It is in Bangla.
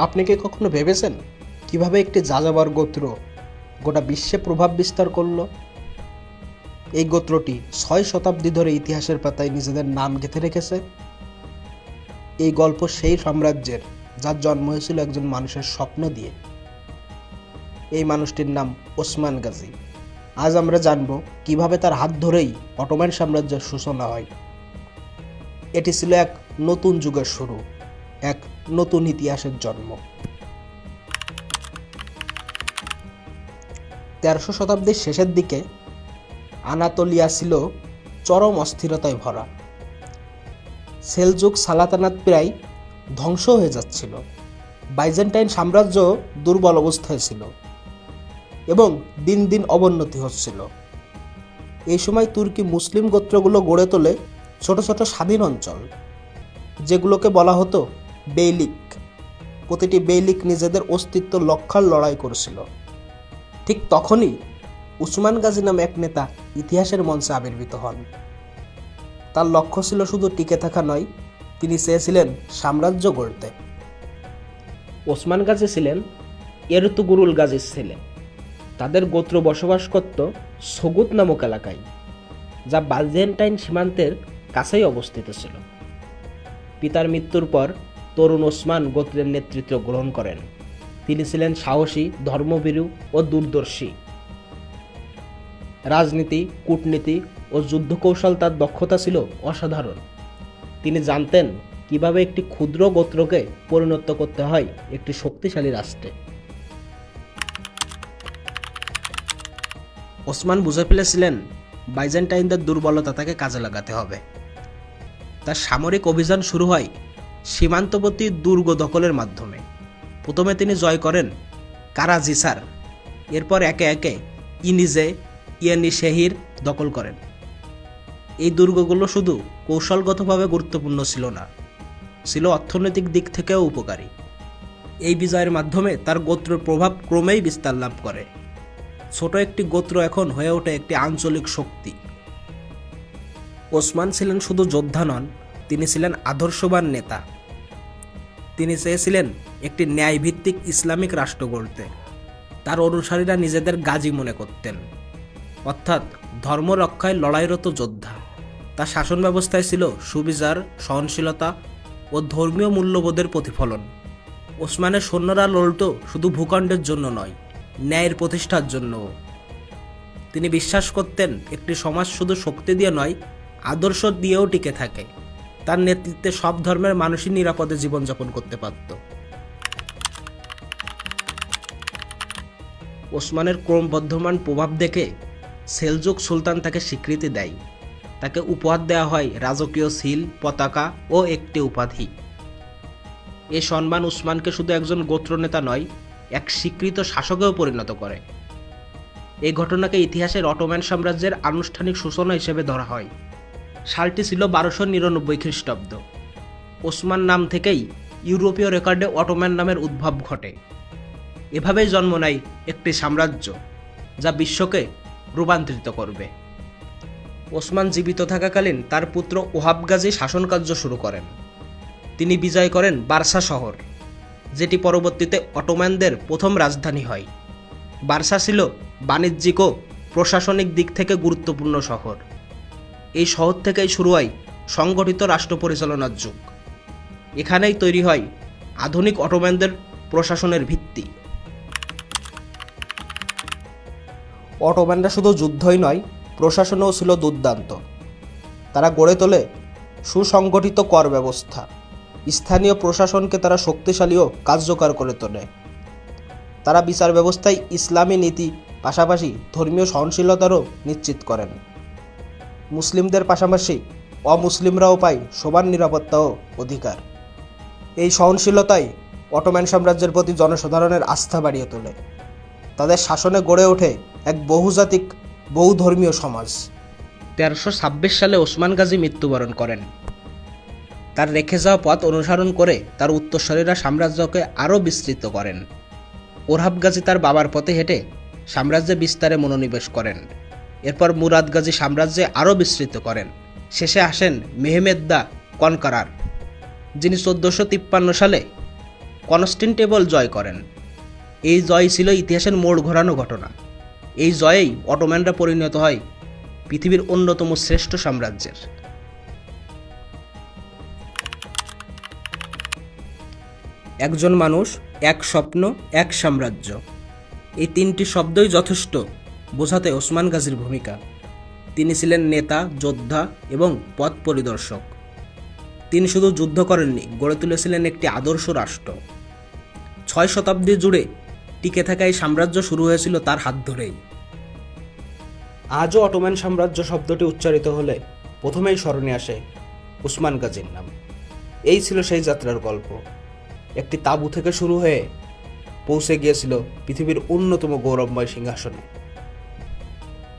আপনি কি কখনো ভেবেছেন কীভাবে একটি যাযাবর গোত্র গোটা বিশ্বে প্রভাব বিস্তার করল? এই গোত্রটি ছয় শতাব্দী ধরে ইতিহাসের পাতায় নিজেদের নাম গেঁথে রেখেছে। এই গল্প সেই সাম্রাজ্যের, যার জন্ম হয়েছিল একজন মানুষের স্বপ্ন দিয়ে। এই মানুষটির নাম ওসমান গাজী। আজ আমরা জানব কীভাবে তার হাত ধরেই অটোম্যান সাম্রাজ্যের সূচনা হয়। এটি ছিল এক নতুন যুগের শুরু, এক নতুন ইতিহাসের জন্ম। তেরোশো শতাব্দীর শেষের দিকে আনাতোলিয়া ছিল চরম অস্থিরতায় ভরা। সেলজুক সালাতানাত প্রায় ধ্বংস হয়ে যাচ্ছিল। বাইজেন্টাইন সাম্রাজ্য দুর্বল অবস্থায় ছিল এবং দিন দিন অবনতি হচ্ছিল। এই সময় তুর্কি মুসলিম গোত্রগুলো গড়ে তোলে ছোট ছোট স্বাধীন অঞ্চল, যেগুলোকে বলা হতো বেইলিক। প্রতিটি বেইলিক নিজেদের অস্তিত্ব লক্ষার লড়াই করেছিল। ঠিক তখনই উসমান গাজী নামে এক নেতা ইতিহাসের মঞ্চে আবির্ভূত হন। তার লক্ষ্য ছিল শুধু টিকে থাকা নয়, তিনি চেয়েছিলেন সাম্রাজ্য গড়তে। ওসমান গাজী ছিলেন এরতুগুরুল গাজীর ছেলে। তাদের গোত্র বসবাস করত সগুত নামক এলাকায়, যা বালজেন্টাইন সীমান্তের কাছেই অবস্থিত ছিল। পিতার মৃত্যুর পর তরুণ ওসমান গোত্রের নেতৃত্ব গ্রহণ করেন। তিনি ছিলেন সাহসী, ধর্মভীরু ও দূরদর্শী। রাজনীতি, কূটনীতি ও যুদ্ধকৌশল তার দক্ষতা ছিল অসাধারণ। তিনি জানতেন কীভাবে একটি ক্ষুদ্র গোত্রকে পরিণত করতে হয় একটি শক্তিশালী রাষ্ট্রে। ওসমান বুঝে ফেলেছিলেন বাইজেন্টাইনদের দুর্বলতা তাকে কাজে লাগাতে হবে। তার সামরিক অভিযান শুরু হয় সীমান্তবর্তী দুর্গ দখলের মাধ্যমে। প্রথমে তিনি জয় করেন কারাজিসার এরপর একে একে ইনিজে ইয়ানি শেহির দখল করেন। এই দুর্গগুলো শুধু কৌশলগতভাবে গুরুত্বপূর্ণ ছিল না, ছিল অর্থনৈতিক দিক থেকেও উপকারী। এই বিজয়ের মাধ্যমে তার গোত্রের প্রভাব ক্রমেই বিস্তার লাভ করে। ছোট একটি গোত্র এখন হয়ে ওঠে একটি আঞ্চলিক শক্তি। ওসমান ছিলেন শুধু যোদ্ধা নন তিনি ছিলেন আদর্শবান নেতা। তিনি চেয়েছিলেন একটি ন্যায়ভিত্তিক ইসলামিক রাষ্ট্র গড়তে। তার অনুসারীরা নিজেদের গাজী মনে করতেন। অর্থাৎ ধর্ম রক্ষায় লড়াইরত যোদ্ধা। তার শাসন ব্যবস্থায় ছিল সুবিচার, সহনশীলতা ও ধর্মীয় মূল্যবোধের প্রতিফলন। ওসমানের সৈন্যরা লড়ত শুধু ভূখণ্ডের জন্য নয়, ন্যায়ের প্রতিষ্ঠার জন্যও। তিনি বিশ্বাস করতেন একটি সমাজ শুধু শক্তি দিয়ে নয়, আদর্শ দিয়েও টিকে থাকে। তার নেতৃত্বে সব ধর্মের মানুষই নিরাপদে জীবনযাপন করতে পারত। ওসমানের ক্রমবর্ধমান প্রভাব দেখে সেলজুক সুলতান তাকে স্বীকৃতি দেয়। তাকে উপহার দেওয়া হয় রাজকীয় সিল, পতাকা ও একটি উপাধি। এ সম্মান উসমানকে শুধু একজন গোত্রনেতা নয়, এক স্বীকৃত শাসকেও পরিণত করে। এই ঘটনাকে ইতিহাসের অটোম্যান সাম্রাজ্যের আনুষ্ঠানিক সূচনা হিসেবে ধরা হয়। সালটি ছিল বারোশো নিরানব্বই খ্রিস্টাব্দ। ওসমান নাম থেকেই ইউরোপীয় রেকর্ডে অটোম্যান নামের উদ্ভব ঘটে। এভাবেই জন্ম নেয় একটি সাম্রাজ্য, যা বিশ্বকে রূপান্তরিত করবে। ওসমান জীবিত থাকাকালীন তার পুত্র ওহাব গাজী শাসনকার্য শুরু করেন। তিনি বিজয় করেন বার্সা শহর, যেটি পরবর্তীতে অটোম্যানদের প্রথম রাজধানী হয়। বার্সা ছিল বাণিজ্যিক ও প্রশাসনিক দিক থেকে গুরুত্বপূর্ণ শহর। এই শহর থেকেই শুরু হয় সংগঠিত রাষ্ট্র পরিচালনার যুগ। এখানেই তৈরি হয় আধুনিক অটোম্যানদের প্রশাসনের ভিত্তি। অটোম্যানরা শুধু যুদ্ধই নয়, প্রশাসনেও ছিল দুর্দান্ত। তারা গড়ে তোলে সুসংগঠিত কর ব্যবস্থা। স্থানীয় প্রশাসনকে তারা শক্তিশালী ও কার্যকর করে তোলে। তারা বিচার ব্যবস্থায় ইসলামী নীতি পাশাপাশি ধর্মীয় সহনশীলতারও নিশ্চিত করেন। মুসলিমদের পাশাপাশি অমুসলিমরাও পায় সমান নিরাপত্তা ও অধিকার। এই সহনশীলতাই অটোম্যান সাম্রাজ্যের প্রতি জনসাধারণের আস্থা বাড়িয়ে তোলে। তাদের শাসনে গড়ে ওঠে এক বহুজাতিক, বহুধর্মীয় সমাজ। তেরোশো ছাব্বিশ সালে ওসমান গাজী মৃত্যুবরণ করেন। তার রেখে যাওয়া পথ অনুসরণ করে তার উত্তরস্বরীরা সাম্রাজ্যকে আরও বিস্তৃত করেন। ওরহাব গাজী তার বাবার পথে হেঁটে সাম্রাজ্যে বিস্তারে মনোনিবেশ করেন। এরপর মুরাদ গাজী সাম্রাজ্যে আরও বিস্তৃত করেন। শেষে আসেন মেহমেদ দা কনকারার, যিনি চোদ্দোশো তিপ্পান্ন সালে কনস্টেন্টেবল জয় করেন। এই জয় ছিল ইতিহাসের মোড় ঘোরানো ঘটনা। এই জয়েই অটোম্যানরা পরিণত হয় পৃথিবীর অন্যতম শ্রেষ্ঠ সাম্রাজ্যের। একজন মানুষ, এক স্বপ্ন, এক সাম্রাজ্য। এই তিনটি শব্দই যথেষ্ট। বোঝাতে ওসমান গাজীর ভূমিকা। তিনি ছিলেন নেতা, যোদ্ধা এবং পথ পরিদর্শক। তিনি শুধু যুদ্ধ করেননি, গড়ে তুলেছিলেন একটি আদর্শ রাষ্ট্র। ছয় শতাব্দী জুড়ে টিকে থাকা এই সাম্রাজ্য শুরু হয়েছিল তার হাত ধরেই। আজও অটোম্যান সাম্রাজ্য শব্দটি উচ্চারিত হলে প্রথমেই স্মরণে আসে উসমান গাজীর নাম। এই ছিল সেই যাত্রার গল্প। একটি তাঁবু থেকে শুরু হয়ে পৌঁছে গিয়েছিল পৃথিবীর অন্যতম গৌরবময় সিংহাসনে।